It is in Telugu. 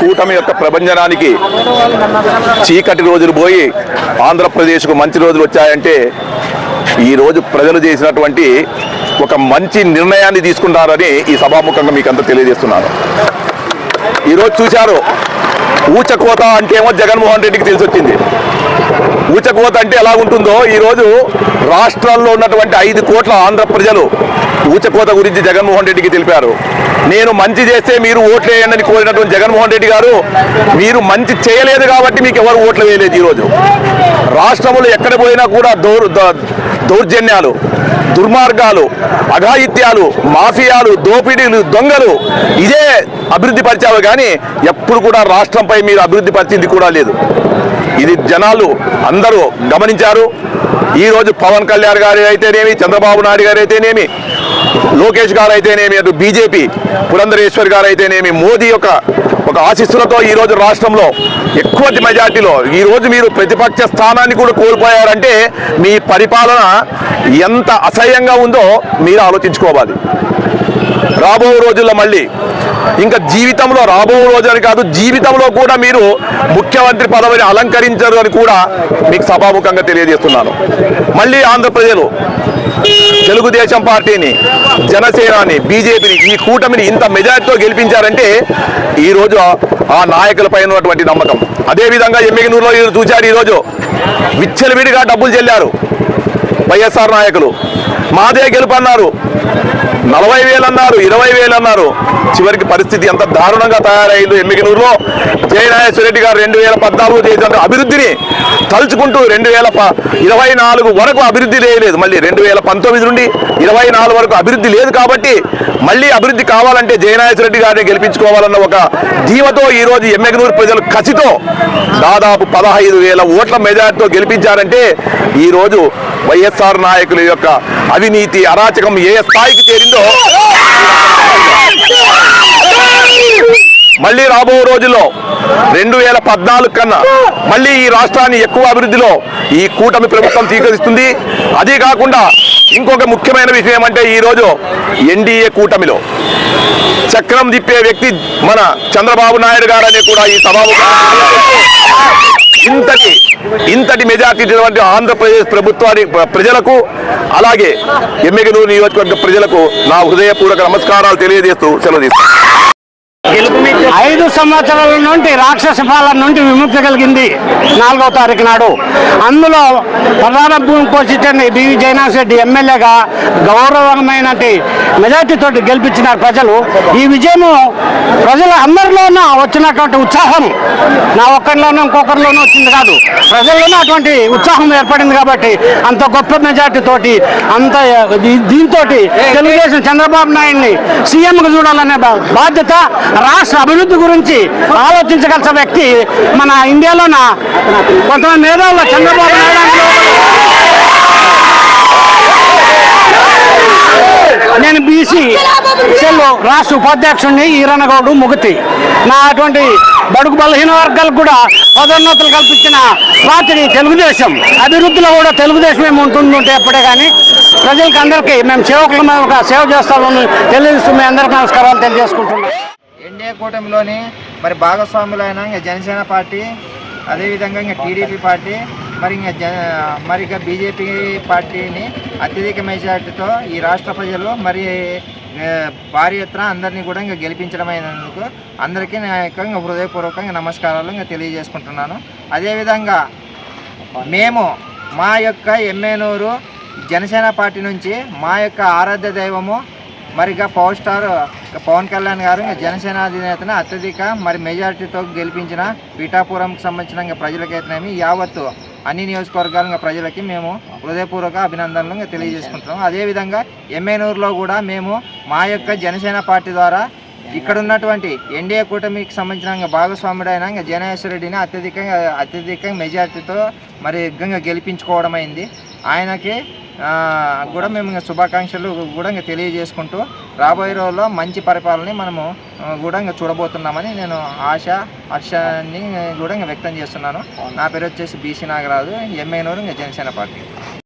కూటమి యొక్క ప్రభంజనానికి చీకటి రోజులు పోయి ఆంధ్రప్రదేశ్కు మంచి రోజులు వచ్చాయంటే ఈరోజు ప్రజలు చేసినటువంటి ఒక మంచి నిర్ణయాన్ని తీసుకున్నారని ఈ సభాముఖంగా మీకు అంతా తెలియజేస్తున్నాను. ఈరోజు చూశారు ఊచకోత అంటే ఏమో జగన్మోహన్ రెడ్డికి తెలిసి వచ్చింది ఊచకోత అంటే ఎలా ఉంటుందో ఈరోజు రాష్ట్రాల్లో ఉన్నటువంటి ఐదు కోట్ల ఆంధ్ర ప్రజలు ఊచకోత గురించి జగన్మోహన్ రెడ్డికి తెలిపారు. నేను మంచి చేస్తే మీరు ఓట్లు వేయండి కోరినటువంటి జగన్మోహన్ రెడ్డి గారు మీరు మంచి చేయలేదు కాబట్టి మీకు ఎవరు ఓట్లు వేయలేదు ఈరోజు. రాష్ట్రంలో ఎక్కడ పోయినా కూడా దౌర్ దౌర్జన్యాలు దుర్మార్గాలు అఘాయిత్యాలు మాఫియాలు దోపిడీలు దొంగలు ఇదే అభివృద్ధి పరిచావు కానీ ఎప్పుడు కూడా రాష్ట్రంపై మీరు అభివృద్ధి పరిచింది కూడా లేదు. ఇది జనాలు అందరూ గమనించారు. ఈరోజు పవన్ కళ్యాణ్ గారు అయితేనేమి చంద్రబాబు నాయుడు గారు అయితేనేమి లోకేష్ గారు అయితేనేమి అటు బీజేపీ పురంధరేశ్వర్ గారు అయితేనేమి మోదీ యొక్క ఒక ఆశీస్సులతో ఈ రోజు రాష్ట్రంలో ఎక్కువ మెజార్టీలో ఈ రోజు మీరు ప్రతిపక్ష స్థానాన్ని కూడా కోల్పోయారంటే మీ పరిపాలన ఎంత అసహ్యంగా ఉందో మీరు ఆలోచించుకోవాలి. రాబో రోజుల్లో మళ్ళీ ఇంకా జీవితంలో రాబో రోజు కాదు జీవితంలో కూడా మీరు ముఖ్యమంత్రి పదవిని అలంకరించరు అని కూడా మీకు సభాముఖంగా తెలియజేస్తున్నాను. మళ్ళీ ఆంధ్రప్రజలు తెలుగుదేశం పార్టీని జనసేనని బీజేపీని ఈ కూటమిని ఇంత మెజార్టీతో గెలిపించారంటే ఈరోజు ఆ నాయకులపై ఉన్నటువంటి నమ్మకం. అదేవిధంగా ఎమ్మెగినూరులో చూశారు ఈరోజు విచ్చలవిడిగా డబ్బులు చెల్లారు వైఎస్ఆర్ నాయకులు. మాదే గెలుపు అన్నారు నలభై వేలు అన్నారు ఇరవై వేలు అన్నారు. చివరికి పరిస్థితి ఎంత దారుణంగా తయారైందో ఎమ్మికనూరులో జయనాగేశ్వర రెడ్డి గారు రెండు వేల పద్నాలుగు చేసిన అభివృద్ధిని తలుచుకుంటూ రెండు వేల ఇరవై నాలుగు వరకు అభివృద్ధి లేదు. మళ్ళీ రెండు వేల పంతొమ్మిది నుండి ఇరవై నాలుగు వరకు అభివృద్ధి లేదు కాబట్టి మళ్ళీ అభివృద్ధి కావాలంటే జయనాగేశ్వర గారిని గెలిపించుకోవాలన్న ఒక ధీమతో ఈరోజు ఎమ్మెగనూరు ప్రజలు కసితో దాదాపు పదహైదు వేల ఓట్ల మెజార్టీతో గెలిపించారంటే ఈరోజు వైఎస్ఆర్ నాయకుల యొక్క అవినీతి అరాచకం ఏ స్థాయికి చేరిందో మళ్ళీ రాబో రోజుల్లో రెండు వేల పద్నాలుగు కన్నా మళ్ళీ ఈ రాష్ట్రాన్ని ఎక్కువ అభివృద్ధిలో ఈ కూటమి ప్రభుత్వం స్వీకరిస్తుంది అదే కాకుండా ఇంకొక ముఖ్యమైన విషయం ఏమంటే ఈరోజు ఎన్డీఏ కూటమిలో చక్రం తిప్పే వ్యక్తి మన చంద్రబాబు నాయుడు గారని కూడా ఈ సభ ఇంతటి ఇంతటి మెజార్టీ ఆంధ్రప్రదేశ్ ప్రభుత్వాన్ని ప్రజలకు అలాగే ఎమ్మెగనూరు నియోజకవర్గ ప్రజలకు నా హృదయపూర్వక నమస్కారాలు తెలియజేస్తూ సెలవు ఐదు సంవత్సరాల నుండి రాక్షస పాలన నుండి విముక్తి కలిగింది నాలుగవ తారీఖు నాడు. అందులో ప్రధాన భూమి పోషించండి బివి జయనాథ్ రెడ్డి ఎమ్మెల్యేగా గౌరవమైన మెజార్టీతో గెలిపించినారు ప్రజలు. ఈ విజయము ప్రజల అందరిలోనూ వచ్చినటువంటి ఉత్సాహం. నా ఒక్కరిలోనూ ఇంకొకరిలోనూ వచ్చింది కాదు. ప్రజల్లోనూ అటువంటి ఉత్సాహం ఏర్పడింది కాబట్టి అంత గొప్ప మెజార్టీ తోటి అంత దీంతో తెలుగుదేశం చంద్రబాబు నాయుడిని సీఎంగా చూడాలనే బాధ్యత రాష్ట్ర అభివృద్ధి గురించి ఆలోచించగలిసిన వ్యక్తి మన ఇండియాలోన కొంతమంది మేధావులు చంద్రబాబు నాయుడు నేను బీసీ సెల్లో రాష్ట్ర ఉపాధ్యక్షుడిని ఈరణగౌడు ముగతి. నా అటువంటి బడుగు బలహీన వర్గాలకు కూడా పదోన్నతులు కల్పించిన రాత్రి తెలుగుదేశం. అభివృద్ధిలో కూడా తెలుగుదేశం ఏమి ఉంటుందంటే ఎప్పుడే కానీ ప్రజలకు అందరికీ మేము సేవకులు మేము ఒక సేవ చేస్తామని తెలియజేస్తూ మీ అందరికీ నమస్కారాలు తెలియజేసుకుంటున్నాం కూటమిలోని మరి భాగస్వాములైన ఇంకా జనసేన పార్టీ అదేవిధంగా ఇంకా టీడీపీ పార్టీ మరి ఇంకా మరి ఇంకా బీజేపీ పార్టీని అత్యధిక మెజార్టీతో ఈ రాష్ట్ర ప్రజలు మరి భారీ ఎత్తున అందరినీ కూడా ఇంకా గెలిపించడం అయినందుకు అందరికీ నా యొక్క ఇంకా హృదయపూర్వకంగా నమస్కారాలు ఇంకా తెలియజేసుకుంటున్నాను. అదేవిధంగా మేము మా యొక్క ఎమ్మెనూరు జనసేన పార్టీ నుంచి మా యొక్క ఆరాధ్య దైవము మరి పవర్ స్టార్ పవన్ కళ్యాణ్ గారు జనసేన అధినేతను అత్యధిక మరి మెజారిటీతో గెలిపించిన పీఠాపురంకి సంబంధించిన ప్రజలకైతేనేమి యావత్తు అన్ని నియోజకవర్గాల ప్రజలకి మేము హృదయపూర్వక అభినందనలు ఇంకా తెలియజేసుకుంటున్నాము. అదేవిధంగా ఎమ్మెనూరులో కూడా మేము మా యొక్క జనసేన పార్టీ ద్వారా ఇక్కడ ఉన్నటువంటి ఎన్డీఏ కూటమికి సంబంధించిన భాగస్వాముడైన ఇంకా జనేశ్వర రెడ్డిని అత్యధికంగా అత్యధికంగా మెజార్టీతో మరి ఇంకా గెలిపించుకోవడం అయింది ఆయనకి కూడా మేము శుభాకాంక్షలు కూడా ఇంకా తెలియజేసుకుంటూ రాబోయే రోజుల్లో మంచి పరిపాలనని మనము కూడా ఇంకా చూడబోతున్నామని నేను ఆశ హర్షాన్ని కూడా ఇంకా వ్యక్తం చేస్తున్నాను. నా పేరు వచ్చేసి బీసీ నాగరాజు ఎంఏనూరు ఇంకా జనసేన పార్టీ.